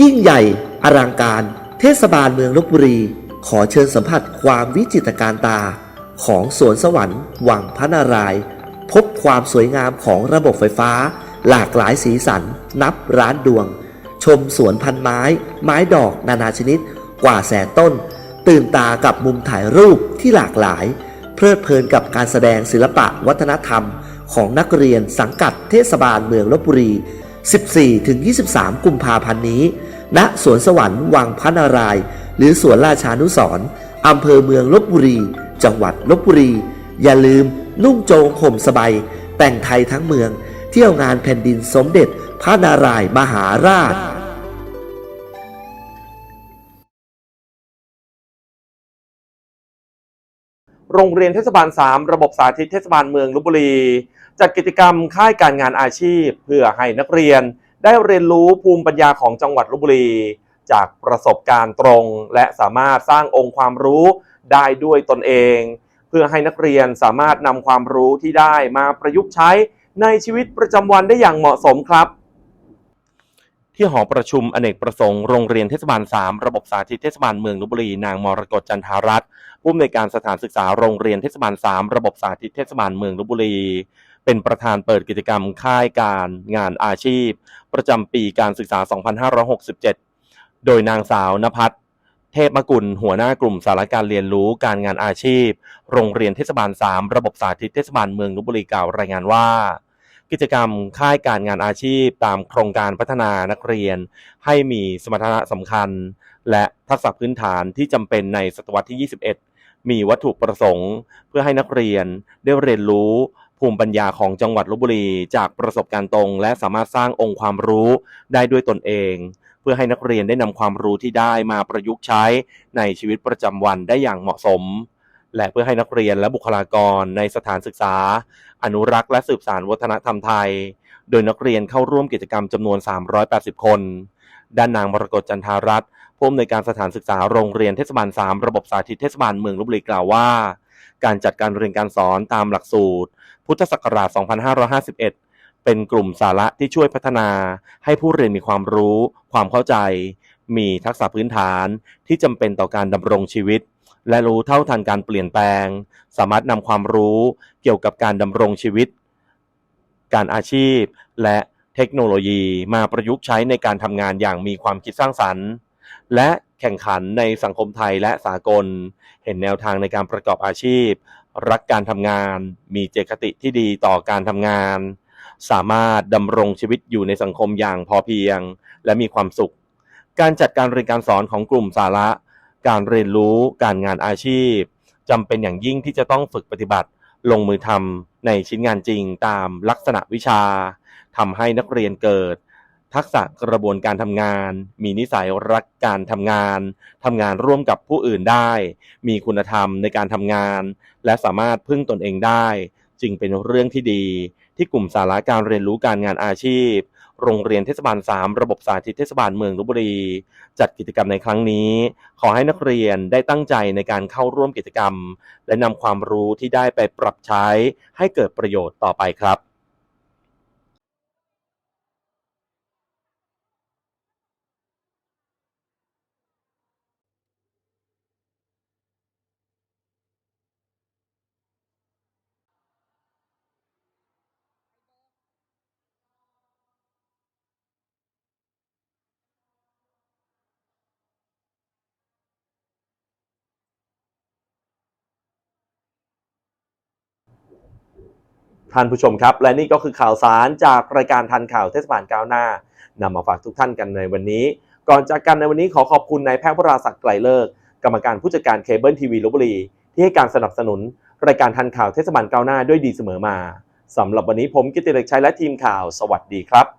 ยิ่งใหญ่อลังการ เทศบาลเมืองลบบุรี ขอเชิญสัมผัสความวิจิตรการตา ของสวนสวรรค์วังพระนาราย พบความสวยงามของระบบไฟฟ้า หลากหลายสีสัน นับร้านดวง ชมสวนพันไม้ ไม้ดอกนานาชนิด กว่าแสนต้น ตื่นตากับมุมถ่ายรูปที่หลากหลาย เพลิดเพลินกับการแสดงศิลปะวัฒนธรรม ของนักเรียนสังกัดเทศบาลเมืองลบบุรี 14-23 กุมภาพันธ์นี้ ณ สวนสวรรค์วังพระนาราย หรือสวนราชานุสร์อำเภอเมืองลบบุรี จังหวัดลบบุรี อย่าลืมนุ่งโจงห่มสบาย แต่งไทยทั้งเมือง เที่ยวงานแผ่นดินสมเด็จพระนารายมหาราช โรงเรียนเทศบาล 3 ระบบสาธิตเทศบาลเมืองลบบุรี จัดกิจกรรมค่ายการงานอาชีพ เพื่อให้นักเรียน ได้เรียนรู้ภูมิปัญญาของจังหวัดลบบุรี จากประสบการณ์ตรง และสามารถสร้างองค์ความรู้ได้ด้วยตนเอง เพื่อให้นักเรียนสามารถนำความรู้ที่ได้มาประยุกต์ใช้ในชีวิตประจำวันได้อย่างเหมาะสมครับ ที่หอประชุมอเนกประสงค์โรงเรียนเทศบาล 3 ระบบสาธิตเทศบาลเมืองลบบุรีนางมรกตจันทารัตน์ผู้อำนวยการสถานศึกษาโรงเรียนเทศบาล 3 ระบบสาธิตเทศบาลเมืองลบบุรี เป็นประธานเปิดกิจกรรมค่ายการงานอาชีพ ประจำปีการศึกษา 2567 โดยนางสาวนภัทรเทพมกุลหัวหน้ากลุ่มสารการเรียนรู้การงานอาชีพ โรงเรียนเทศบาล 3 ระบบสาธิตเทศบาลเมืองลบบุรีกล่าวรายงานว่า กิจกรรมค่ายการงานอาชีพ ตามโครงการพัฒนานักเรียน ให้มีสมรรถนะสำคัญ และทักษะพื้นฐานที่จำเป็นในศตวรรษที่ 21 มีวัตถุประสงค์ เพื่อให้นักเรียนได้เรียนรู้ภูมิปัญญาของจังหวัดลบบุรี จากประสบการณ์ตรง และสามารถสร้างองค์ความรู้ได้ด้วยตนเอง เพื่อให้นักเรียนได้นำความรู้ที่ได้มาประยุกต์ใช้ในชีวิตประจำวันได้อย่างเหมาะสม และเพื่อให้นักเรียนและบุคลากรในสถานศึกษา อนุรักษ์และสืบสานวัฒนธรรมไทย โดยนักเรียนเข้าร่วมกิจกรรมจำนวน 380 คน ด้านนางมรกตจันทารัตน์ผู้อำนวยการสถานศึกษาโรงเรียนเทศบาล 3 ระบบสาธิตเทศบาลเมืองลบบุรีกล่าวว่า การจัดการเรียนการสอนตามหลักสูตร พุทธศักราช 2551เป็นกลุ่มสาระที่ช่วยพัฒนาให้ผู้เรียนมีความรู้ ความเข้าใจ มีทักษะพื้นฐานที่จำเป็นต่อการดำรงชีวิต และรู้เท่าทันการเปลี่ยนแปลง สามารถนำความรู้เกี่ยวกับการดำรงชีวิต การอาชีพ และเทคโนโลยีมาประยุกต์ใช้ในการทำงานอย่างมีความคิดสร้างสรรค์ และแข่งขันในสังคมไทยและสากล เห็นแนวทางในการประกอบอาชีพ รักการทำงาน มีเจตคติที่ดีต่อการทำงาน สามารถดำรงชีวิตอยู่ในสังคมอย่างพอเพียง และมีความสุข การจัดการเรียนการสอนของกลุ่มสาระ การเรียนรู้การงานอาชีพจำเป็นอย่างยิ่งที่จะต้องฝึกปฏิบัติลงมือทำในชิ้นงานจริงตามลักษณะวิชาทำให้นักเรียนเกิด ทักษะกระบวนการทำงาน มีนิสัยรักการทำงานทำงานร่วมกับผู้อื่นได้ มีคุณธรรมในการทำงาน และสามารถพึ่งตนเองได้ จึงเป็นเรื่องที่ดี ที่กลุ่มสาระการเรียนรู้การงานอาชีพ โรงเรียนเทศบาล 3 ระบบสาธิตเทศบาลเมืองลบบุรี จัดกิจกรรมในครั้งนี้ ขอให้นักเรียนได้ตั้งใจในการเข้าร่วมกิจกรรม และนำความรู้ที่ได้ไปปรับใช้ให้เกิดประโยชน์ต่อไปครับ ท่านผู้ชมครับ และนี่ก็คือข่าวสารจากรายการทันข่าวเทศบาลก้าวหน้านำมาฝากทุกท่านกันในวันนี้ ก่อนจากกันในวันนี้ขอขอบคุณนายแพทย์วราศักดิ์ไกลเลิกกรรมการผู้จัดการเคเบิลทีวีลบบุรี ที่ให้การสนับสนุน รายการทันข่าวเทศบาลก้าวหน้าด้วยดีเสมอมาสำหรับวันนี้ผมกิติเล็กชัยและทีมข่าว สวัสดีครับ